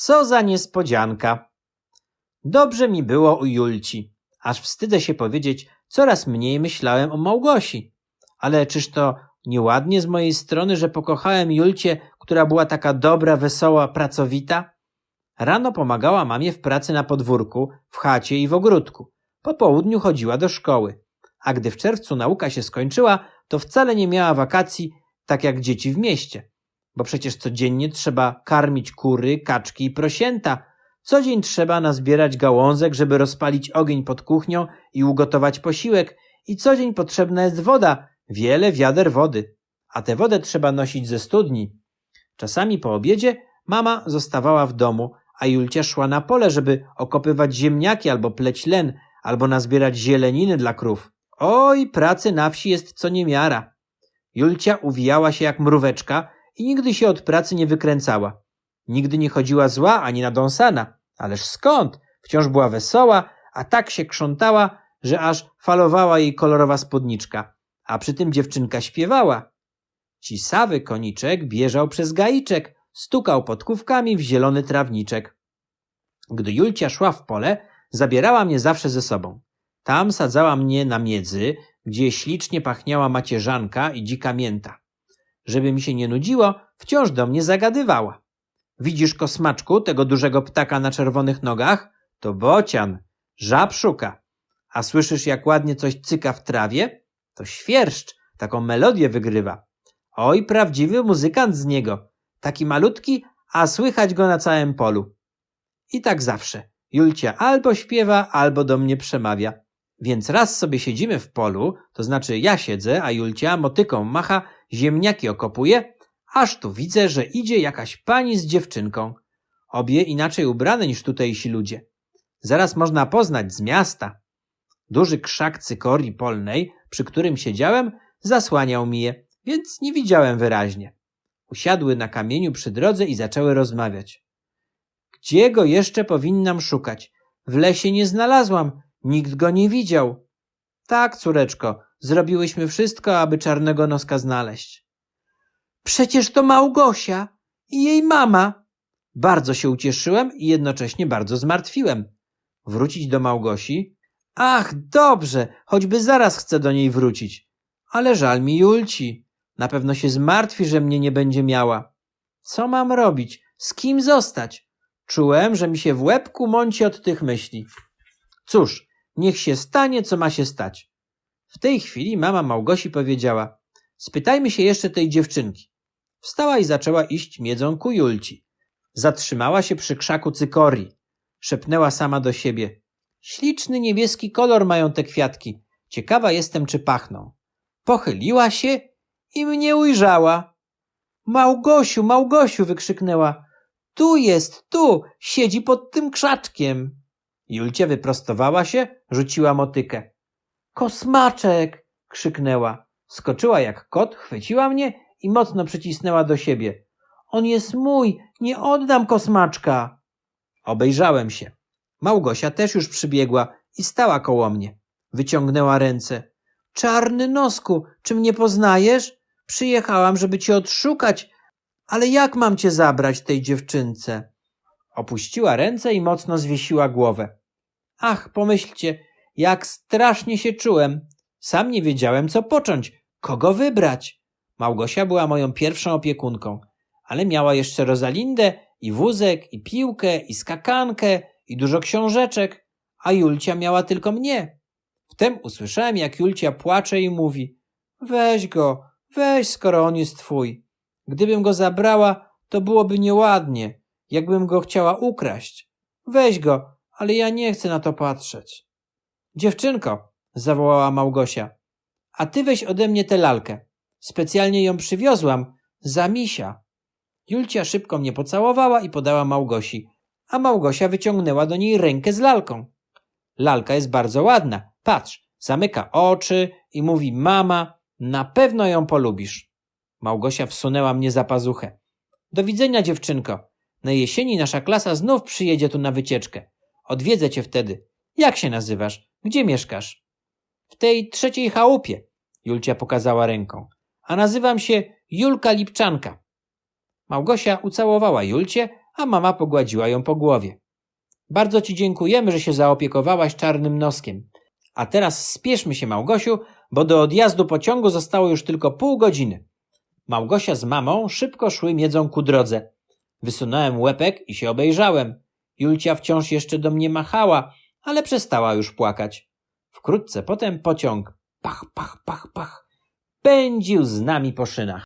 Co za niespodzianka. Dobrze mi było u Julci, aż wstydzę się powiedzieć, coraz mniej myślałem o Małgosi. Ale czyż to nieładnie z mojej strony, że pokochałem Julcię, która była taka dobra, wesoła, pracowita? Rano pomagała mamie w pracy na podwórku, w chacie i w ogródku. Po południu chodziła do szkoły. A gdy w czerwcu nauka się skończyła, to wcale nie miała wakacji, tak jak dzieci w mieście. Bo przecież codziennie trzeba karmić kury, kaczki i prosięta. Co dzień trzeba nazbierać gałązek, żeby rozpalić ogień pod kuchnią i ugotować posiłek. I co dzień potrzebna jest woda, wiele wiader wody. A tę wodę trzeba nosić ze studni. Czasami po obiedzie mama zostawała w domu, a Julcia szła na pole, żeby okopywać ziemniaki albo pleć len, albo nazbierać zieleniny dla krów. Oj, pracy na wsi jest co niemiara. Julcia uwijała się jak mróweczka i nigdy się od pracy nie wykręcała. Nigdy nie chodziła zła ani nadąsana. Ależ skąd? Wciąż była wesoła, a tak się krzątała, że aż falowała jej kolorowa spódniczka. A przy tym dziewczynka śpiewała. Cisawy koniczek bieżał przez gaiczek, stukał podkówkami w zielony trawniczek. Gdy Julcia szła w pole, zabierała mnie zawsze ze sobą. Tam sadzała mnie na miedzy, gdzie ślicznie pachniała macierzanka i dzika mięta. Żeby mi się nie nudziło, wciąż do mnie zagadywała. Widzisz, kosmaczku, tego dużego ptaka na czerwonych nogach? To bocian, żab szuka. A słyszysz, jak ładnie coś cyka w trawie? To świerszcz, taką melodię wygrywa. Oj, prawdziwy muzykant z niego. Taki malutki, a słychać go na całym polu. I tak zawsze. Julcia albo śpiewa, albo do mnie przemawia. Więc raz sobie siedzimy w polu, to znaczy ja siedzę, a Julcia motyką macha, ziemniaki okopuje, aż tu widzę, że idzie jakaś pani z dziewczynką. Obie inaczej ubrane niż tutejsi ludzie. Zaraz można poznać z miasta. Duży krzak cykorii polnej, przy którym siedziałem, zasłaniał mi je, więc nie widziałem wyraźnie. Usiadły na kamieniu przy drodze i zaczęły rozmawiać. Gdzie go jeszcze powinnam szukać? W lesie nie znalazłam, nikt go nie widział. Tak, córeczko, zrobiłyśmy wszystko, aby czarnego noska znaleźć. Przecież to Małgosia i jej mama. Bardzo się ucieszyłem i jednocześnie bardzo zmartwiłem. Wrócić do Małgosi? Ach, dobrze, choćby zaraz chcę do niej wrócić. Ale żal mi Julci. Na pewno się zmartwi, że mnie nie będzie miała. Co mam robić? Z kim zostać? Czułem, że mi się w łebku mąci od tych myśli. Cóż, niech się stanie, co ma się stać. W tej chwili mama Małgosi powiedziała: Spytajmy się jeszcze tej dziewczynki. Wstała i zaczęła iść miedzą ku Julci. Zatrzymała się przy krzaku cykorii. Szepnęła sama do siebie. Śliczny niebieski kolor mają te kwiatki. Ciekawa jestem, czy pachną. Pochyliła się i mnie ujrzała. Małgosiu, Małgosiu, wykrzyknęła. Tu jest, tu, siedzi pod tym krzaczkiem. Julcia wyprostowała się, rzuciła motykę. Kosmaczek! krzyknęła. Skoczyła jak kot, chwyciła mnie i mocno przycisnęła do siebie. On jest mój, nie oddam kosmaczka. Obejrzałem się. Małgosia też już przybiegła i stała koło mnie. Wyciągnęła ręce. Czarny nosku, czy mnie poznajesz? Przyjechałam, żeby cię odszukać, ale jak mam cię zabrać tej dziewczynce? Opuściła ręce i mocno zwiesiła głowę. Ach, pomyślcie, jak strasznie się czułem. Sam nie wiedziałem, co począć, kogo wybrać. Małgosia była moją pierwszą opiekunką, ale miała jeszcze Rosalindę i wózek, i piłkę, i skakankę, i dużo książeczek, a Julcia miała tylko mnie. Wtem usłyszałem, jak Julcia płacze i mówi: Weź go, weź, skoro on jest twój. Gdybym go zabrała, to byłoby nieładnie, jakbym go chciała ukraść. Weź go, ale ja nie chcę na to patrzeć. Dziewczynko, zawołała Małgosia, a ty weź ode mnie tę lalkę. Specjalnie ją przywiozłam, za misia. Julcia szybko mnie pocałowała i podała Małgosi, a Małgosia wyciągnęła do niej rękę z lalką. Lalka jest bardzo ładna. Patrz, zamyka oczy i mówi mama, na pewno ją polubisz. Małgosia wsunęła mnie za pazuchę. Do widzenia, dziewczynko. Na jesieni nasza klasa znów przyjedzie tu na wycieczkę. Odwiedzę cię wtedy. Jak się nazywasz? Gdzie mieszkasz? W tej trzeciej chałupie, Julcia pokazała ręką. A nazywam się Julka Lipczanka. Małgosia ucałowała Julcie, a mama pogładziła ją po głowie. Bardzo ci dziękujemy, że się zaopiekowałaś czarnym noskiem. A teraz spieszmy się, Małgosiu, bo do odjazdu pociągu zostało już tylko pół godziny. Małgosia z mamą szybko szły miedzą ku drodze. Wysunąłem łepek i się obejrzałem. Julcia wciąż jeszcze do mnie machała, ale przestała już płakać. Wkrótce potem pociąg, pach, pach, pach, pach, pędził z nami po szynach.